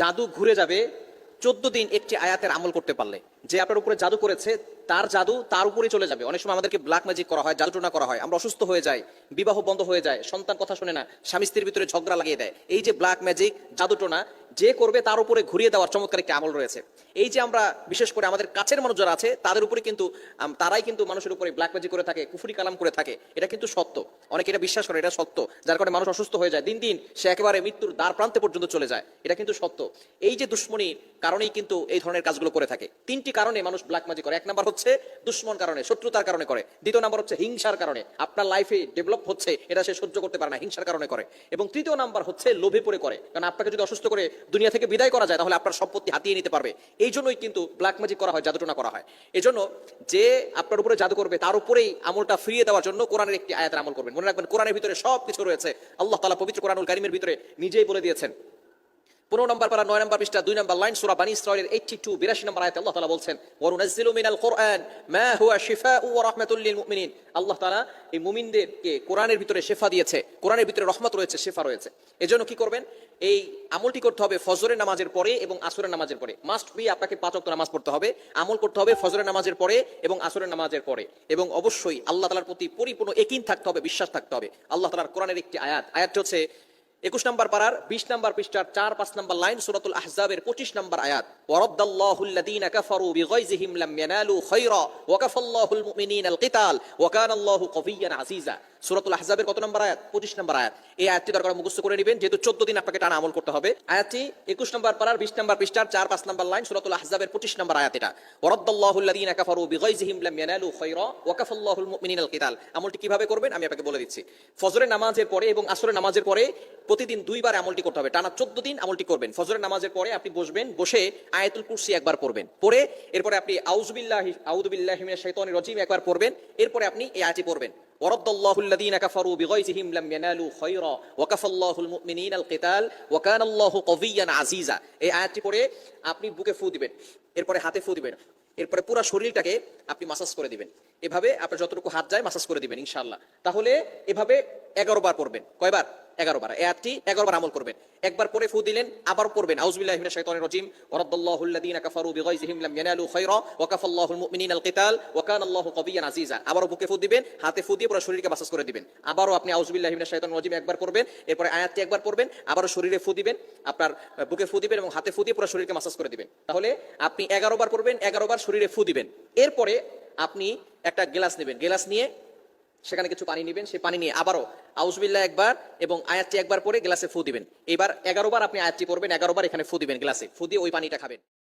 জাদু ঘুরে যাবে। চোদ্দ দিন একটি আয়াতের আমল করতে পারলে। যে আপনার উপরে জাদু করেছে তার জাদু তার উপরে চলে যাবে। অনেক সময় আমাদেরকে ব্ল্যাক ম্যাজিক করা হয়, জাদুটনা করা হয়। আমরা অসুস্থ হয়ে যাই, বিবাহ বন্ধ হয়ে যায়, সন্তান কথা শুনে না, স্বামী স্ত্রীর ভিতরে ঝগড়া লাগিয়ে দেয়। এই যে ব্ল্যাক ম্যাজিক জাদুটোনা, যে করবে তার উপরে ঘুরিয়ে দেওয়ার চমৎকার একটি আমল রয়েছে। এই যে আমরা, বিশেষ করে আমাদের কাছের মানুষ যারা আছে, তাদের উপরে কিন্তু তারাই কিন্তু মানুষের উপরে ব্ল্যাক ম্যাজিক করে থাকে, কুফুরি কালাম করে থাকে। এটা কিন্তু সত্য। অনেকে এটা বিশ্বাস করে, এটা সত্য। যার কারণে মানুষ অসুস্থ হয়ে যায়। দিন দিন সে একেবারে মৃত্যুর দ্বার প্রান্তে পর্যন্ত চলে যায়। এটা কিন্তু সত্য। এই যে দুশ্মনীর কারণেই কিন্তু এই ধরনের কাজগুলো করে থাকে। তিনটি কারণে মানুষ ব্ল্যাক ম্যাজিক করে। এক নাম্বার হচ্ছে দুশ্মন কারণে, শত্রুতার কারণে করে। দ্বিতীয় নাম্বার হচ্ছে হিংসার কারণে। আপনার লাইফে ডেভেলপ হচ্ছে, এটা সে সহ্য করতে পারে না, হিংসার কারণে করে। এবং তৃতীয় নাম্বার হচ্ছে লোভে পড়ে করে। কারণ আপনাকে যদি অসুস্থ করে দুনিয়া থেকে বিদায় করা যায়, তাহলে আপনার সম্পত্তি হাতিয়ে নিতে পারবে। এই জন্যই কিন্তু ব্ল্যাক ম্যাজিক করা হয়, জাদুটনা করা হয়। এই জন্য যে আপনার উপরে জাদু করবে, তার উপরেই আমলটা ফিরিয়ে দেওয়ার জন্য কোরআনের একটি আয়াতের আমল করবেন। মনে রাখবেন, কোরআনের ভিতরে সব কিছু রয়েছে। আল্লাহ তালা পবিত্র কোরআনুল কারিমের ভিতরে নিজেই বলে দিয়েছেন পনেরো নম্বর পারা নয় নম্বর পৃষ্ঠা, দুই নম্বর লাইন সুরা বানি ইসরায়েলের টু বিরাশি নম্বর আয়াতে আল্লাহ তালা বলছেন মিনাল কোরআন মা হুয়া রাহমাতুল লিল মুমিনিন। আল্লাহ তাআলা এই মুমিনদেরকে কোরআনের ভিতরে শেফা দিয়েছে, কোরআনের ভিতরে রহমত রয়েছে, শেফা রয়েছে। এজন্য কি করবেন? এই আমলটি করতে হবে ফজরের নামাজের পরে এবং আসরের নামাজের পরে। মাস্ট বি আপনাকে পাঁচ নামাজ পড়তে হবে। আমল করতে হবে ফজরের নামাজের পরে এবং আসরের নামাজের পরে। এবং অবশ্যই আল্লাহ তালার প্রতি পরিপূর্ণ একিন থাকতে হবে, বিশ্বাস থাকতে হবে। আল্লাহ তাআলার কোরআনের একটি আয়াত। আয়াতটি হচ্ছে একুশ নম্বর পারার বিশ নম্বর পৃষ্ঠার চার, পাঁচ নম্বর লাইন সুরাতুল আহজাবের পঁচিশ নম্বর আয়াত। ওয়ারাদ্দাল্লাহুল্লাযীনা কাফারু বিগাইযিহিম লাম ইয়ানালু খায়রা ওয়া কাফাল্লাহুল মুমিনিনা আল কিতাল ওয়া কানা আল্লাহু কাবিয়্যান আজিজা সূরাতুল আহজাবের কত নম্বর আয়াত? পঁচিশ নম্বর আয়াত। এই আয়াতটি দরকার মুখস্থ করে নেবেন। যেহেতু চোদ্দ দিন আপনাকে টানা আমল করতে হবে। আয়াতটি একুশ নম্বর পারার বিশ নম্বর পৃষ্ঠার, চার, পাঁচ নম্বর লাইন সুরাতুল আহজাবের পঁচিশ নম্বর আয়াত এটা। ওয়ারাদ্দাল্লাহুল্লাযীনা কাফারু বিগাইযিহিম লাম ইয়ানালু খায়রা ওয়া কাফাল্লাহুল মুমিনিনা আল কিতাল। আমলটি কীভাবে করবেন? আমি আপনাকে বলে দিচ্ছি। ফজরের নামাজের পরে এবং আসরের নামাজের পরে প্রতিদিন দুইবার আমলটি করতে হবে। টানা চোদ্দ দিন আমলটি করবেন। ফজরের নামাজের পরে আপনি বসবেন, বসে আয়াতুল কুরসি একবার পড়বেন। পড়ে এরপরে আপনি আউজবিল্লাহ আউদুবিল্লাহ মিনাশ শাইতানির রাজিম একবার পড়বেন। এরপরে আপনি এই আয়াতটি পড়বেন। ورد الله الذين كفروا بغيظهم لم ينالوا خيرا وكفى الله المؤمنين القتال وكان الله قويا عزيزا এই আয়াতটি পড়ে আপনি বুকে ফু দিবেন এরপরে হাতে ফু দিবেন এরপরে পুরো শরীরটাকে আপনি মাসাজ করে দিবেন এভাবে আপনার যতটুকু হাত যায় মাসাজ করে দিবেন ইনশাআল্লাহ তাহলে এভাবে এগারো বার পড়বেন কয়বার এগারো বার এই আয়াতটি এগারো বার আমল করবেন। একবার পরে ফু দিলেন, আবার পড়বেন। আজিজা আবারও বুকে ফু দিবেন, হাতে ফু দিয়ে পুরো শরীরকে মাসাজ করে দিবেন। আবারও আপনি রাজিম একবার পড়বেন, এরপরে আয়াতটি একবার পড়বেন, আবারও শরীরে ফু দিবেন, আপনার বুকে ফু দিবেন এবং হাতে ফু দিয়ে পুরো শরীরকে মাসাজ করে দিবেন। তাহলে আপনি এগারো বার পড়বেন এগারো বার শরীরে ফু দিবেন। এরপরে আপনি একটা গ্লাস নেবেন। গ্লাস নিয়ে সেখানে কিছু পানি নেবেন, সেই পানি নিয়ে আবারও আউজবিল্লা একবার এবং আয়াতটি একবার পরে গ্লাসে ফু দিবেন। এবার এগারো বার আপনি আয়াতটি পড়বেন, এগারো বার এখানে ফু দিবেন গ্লাসে। ফু দিয়ে ওই পানিটা খাবেন।